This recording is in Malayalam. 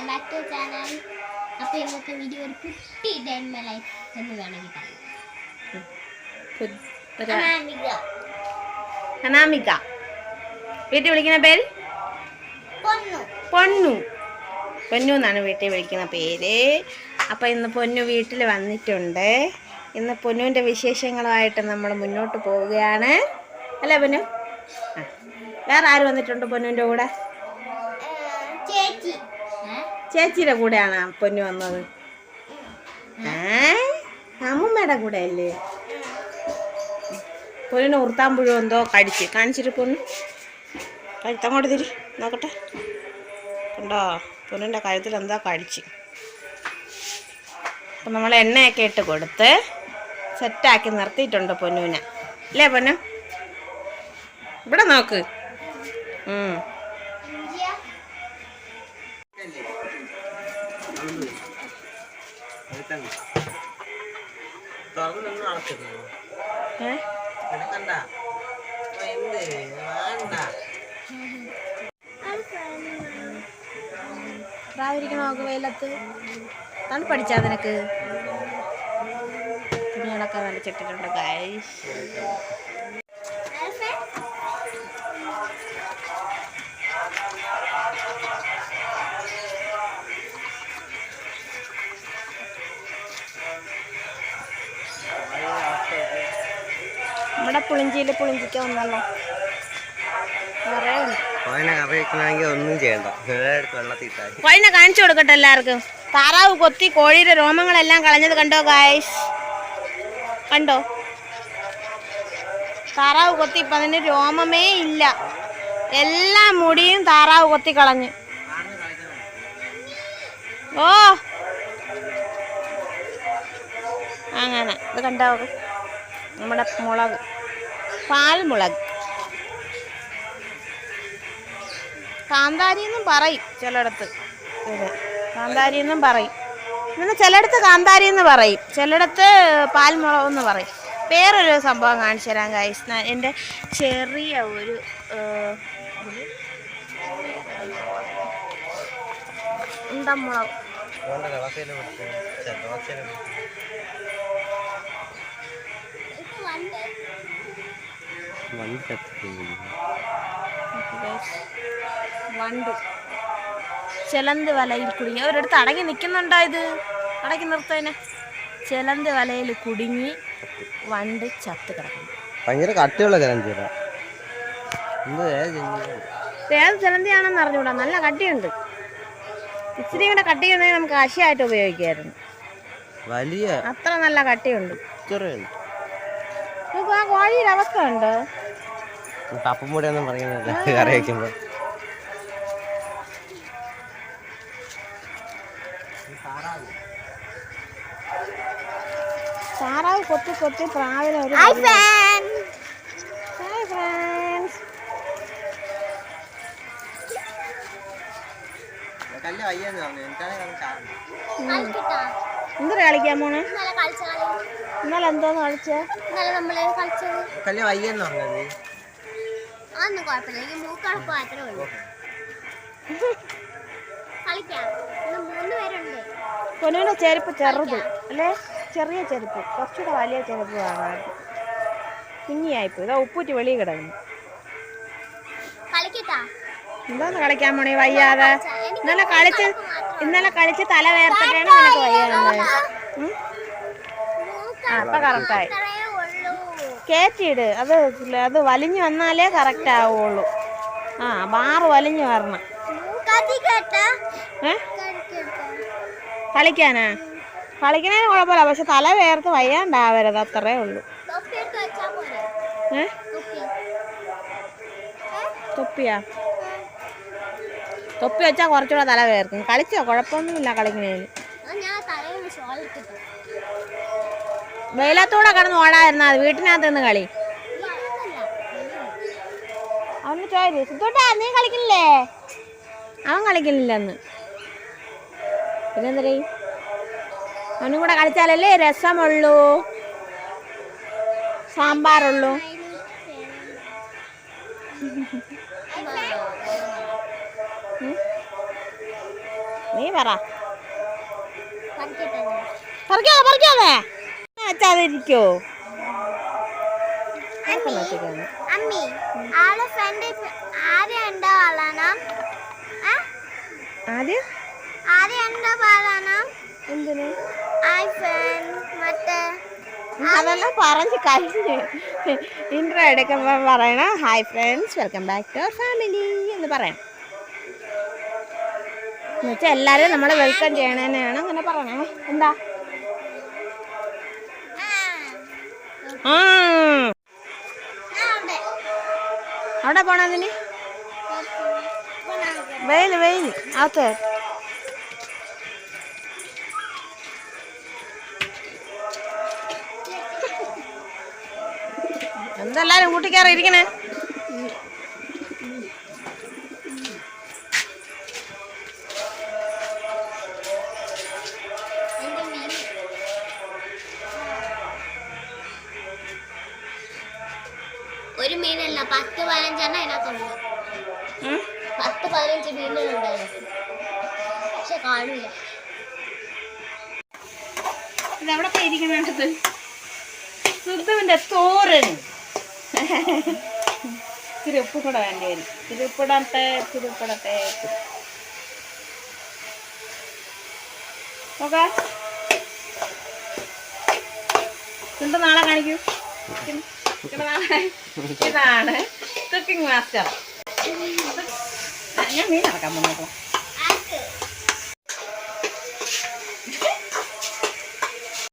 വെൽക്കം ബാക്ക് ടു ചാനൽ അപ്പോൾ ഇന്നത്തെ വീഡിയോ ഒരു കുട്ടി ഡേ മൈ ലൈഫ് എന്ന് വേണമെങ്കിൽ പറയാം. അനാമിക. വീട്ടിൽ വിളിക്കുന്ന പേര്? പൊന്നു. പൊന്നു. പൊന്നു എന്നാണ് വീട്ടിൽ വിളിക്കുന്ന പേര്. അപ്പോൾ ഇന്ന് പൊന്നു വീട്ടിൽ വന്നിട്ടുണ്ട്. ഇന്ന് പൊന്നുവിന്റെ വിശേഷങ്ങളുമായിട്ട് നമ്മൾ മുന്നോട്ട് പോവുകയാണ്. അല്ലേ പൊന്നു? ആ. വേറെ ആര് വന്നിട്ടുണ്ട് പൊന്നുവിന്റെ കൂടെ? ചേച്ചി? ചേച്ചിയുടെ കൂടെയാണ് പൊന്നു വന്നത്. അമ്മൂമ്മയുടെ കൂടെ അല്ലേ പൊന്നിന് ഉറുത്താമ്പുഴു എന്തോ കടിച്ച്. കാണിച്ചിട്ട് പൊന്നു. കഴുത്തങ്ങോട്ട് തിരി. നോക്കട്ടെ. കണ്ടോ? പൊന്നിന്റെ കഴുത്തിൽ എന്തോ കടിച്ച്. അപ്പം നമ്മൾ എണ്ണയൊക്കെ ഇട്ട് കൊടുത്ത് സെറ്റാക്കി നിർത്തിയിട്ടുണ്ട് പൊന്നുവിനെ. അല്ലേ പൊന്നു? ഇവിടെ നോക്ക്. പ്രാവിരിക്കണ നോക്ക് വെയിലത്ത്? തണുപ്പടിച്ചാ നിനക്ക്? തുണികളൊക്കെ വലിച്ചിട്ടിട്ടുണ്ട് ഗൈസ് പുളിഞ്ചിയിൽ പുളിഞ്ചിക്ക വന്നല്ലോ കുറേ ഉണ്ട് കോയനെ കറി വെക്കണമെങ്കിൽ ഒന്നും ചെയ്യണ്ട. എടുത്ത് വെള്ളത്തിൽ ഇട്ടാൽ കോഴിനെ കാണിച്ചു കൊടുക്കട്ടെ എല്ലാവർക്കും. താറാവ് കൊത്തി കോഴിയുടെ രോമങ്ങളെല്ലാം കളഞ്ഞത് കണ്ടോ ഗായ്സ് കണ്ടോ? താറാവ് കൊത്തി ഇപ്പം അതിന് രോമമേ ഇല്ല. എല്ലാ മുടിയും താറാവ് കൊത്തി കളഞ്ഞു. ഓ. അങ്ങനെ. ഇത് കണ്ടാവും നമ്മുടെ മുളക്. പാൽമുളക്. കാന്താരി എന്നും പറയും ചിലയിടത്ത്. ഇത് കാന്താരി എന്നും പറയും. പിന്നെ ചിലയിടത്ത് കാന്താരി എന്ന് പറയും. ചിലയിടത്ത് പാൽമുളക് എന്ന് പറയും. വേറൊരു സംഭവം കാണിച്ചു തരാം കഴിച്ച എന്റെ ചെറിയ ഒരു വണ്ട്. വണ്ടി. ചിലന്ത് വലയിൽ കുടുങ്ങി. ഒരിടത്ത് അടങ്ങി നിൽക്കുന്നുണ്ടോ ഇത്? അടങ്ങി നിർത്തതിനെ ചിലന്ത് വലയിൽ കുടുങ്ങി വണ്ട് ചത്ത് കിടക്കുന്നു. ഭയങ്കര കട്ടിയുള്ള ചലഞ്ചില്ല എന്ത് ഏത് ഇത് ചിലന്തിയാണെന്ന് അറിഞ്ഞൂടാ നല്ല കട്ടിയുണ്ട്. ഇച്ചിരി കൂടെ കട്ടി ഉണ്ടെങ്കിൽ നമുക്ക് കശിയായിട്ട് ഉപയോഗിക്കായിരുന്നു വലിയ അത്ര നല്ല കട്ടിയുണ്ട്. നോക്കൂ ആ കോഴിയുടെ അവസ്ഥ ഉണ്ട് ഒന്നും പറയുന്നില്ല കറി വയ്ക്കുമ്പോൾ താറാവ് കൊത്തി കൊത്തി പ്രാവിനെ ഒരു എന്തൊരു കളിക്കാൻ പോണ്? ഇന്നലെ എന്തോന്ന് കളിച്ചേ? ഇന്നലെ നമ്മൾ കളിച്ചത്. കല്ല് വയ്യെന്ന് പറഞ്ഞല്ലേ അതൊന്നും കുഴപ്പമില്ല. എനിക്ക് മൂക്കടപ്പ് മാത്രമേ ഉള്ളൂ. കളിക്കാം. ഇന്ന് മൂന്ന് പേരുണ്ട്. പൊന്നുവിന്റെ ചെരുപ്പ് ചെറുത് അല്ലേ? ചെറിയ ചെരുപ്പ്. കുറച്ചുകൂടെ വലിയ ചെരുപ്പ് വാങ്ങാൻ കുഞ്ഞിയായിപ്പോ ഇതാ ഉപ്പൂറ്റി വെളിയിൽ കിടക്കുന്നു. എന്താന്ന് കളിക്കാൻ പോണേ വയ്യാതെ. ഇന്നലെ കളിച്ച് ഇന്നലെ കളിച്ച് തല വേർത്തിട്ടാണ് നിനക്ക് വയ്യാതെ? ആ അപ്പൊ കറക്റ്റായി കയറ്റിയിട് അത് അത് വലിഞ്ഞു വന്നാലേ കറക്റ്റ് ആവുള്ളൂ. ആ ബാറ് വലിഞ്ഞു വരണം. കളിക്കാനാ? കളിക്കണേന് കുഴപ്പമില്ല. പക്ഷെ തല വേർത്ത് വയ്യാണ്ടാവരുത്. അത്രേ ഉള്ളൂ. വെച്ചാ തൊപ്പിയാ? തൊപ്പി വെച്ചാൽ കുറച്ചുകൂടെ തല വേർക്കും. കളിച്ചോ? കുഴപ്പമൊന്നുമില്ല കളിക്കണേന്. വെയിലത്തൂടെ കിടന്ന് ഓടായിരുന്നു അത് വീട്ടിനകത്ത് നിന്ന് കളി. അവന് ചോദ്യം സിദ്ധോട്ടാ നീ കളിക്കില്ലേ അവൻ കളിക്കുന്നില്ല അന്ന് പിന്നെന്തരേ അവനും കൂടെ കളിച്ചാലല്ലേ രസമുള്ളൂ. സാമ്പാറുള്ളൂ. നീ പറ. പറിക്കാതെ പറിക്കാതെ. വെച്ചേക്കാണ് അമ്മി ആളെ ഫ്രണ്ട് ആരെ ഉണ്ടോ പറയണം ആദ്യം ആരെ? ഉണ്ടോ പറയണം എന്തിന്? ഐ ഫ്രണ്ട് മറ്റേ അതെല്ലാം പറഞ്ഞ് കഴിഞ്ഞ്. ഇൻട്രോ എടുക്കുമ്പോൾ പറയണം hi friends welcome back to our family എന്ന് പറയണം എന്നുവെച്ചാൽ എല്ലാവരും നമ്മളെ വെൽക്കം ചെയ്യണേനെയാണ് അങ്ങനെ പറയണേ. എന്താ? അവിടെ. അവിടെ പോണതിന് വെയിൽ വെയിൽ അകത്ത് എന്തെല്ലാരും കൂട്ടിക്കാറ് ഇരിക്കണേ? ഒരു മീനല്ല പത്ത് പതിനഞ്ചെണ്ണം അതിനകത്തുണ്ട്. ഉം? പത്ത് പതിനഞ്ച് മീനുകളുണ്ടായിരുന്നു പക്ഷെ കാണില്ല. ഇതെവിടെ പോയി ഇരിക്കണത് സുദ്ധുവിന്റെ തോരൻ. ഇത്തിരി ഉപ്പ് കൂടെ വേണ്ടി വരും ഇത്തിരി ഉപ്പിടട്ടെ നോക്കാ നാളെ കാണിക്കൂ? ഇതാണ് കുക്കിംഗ് മാസ്റ്റർ ഞാൻ മീൻ ഇറക്കാൻ പോകുന്നു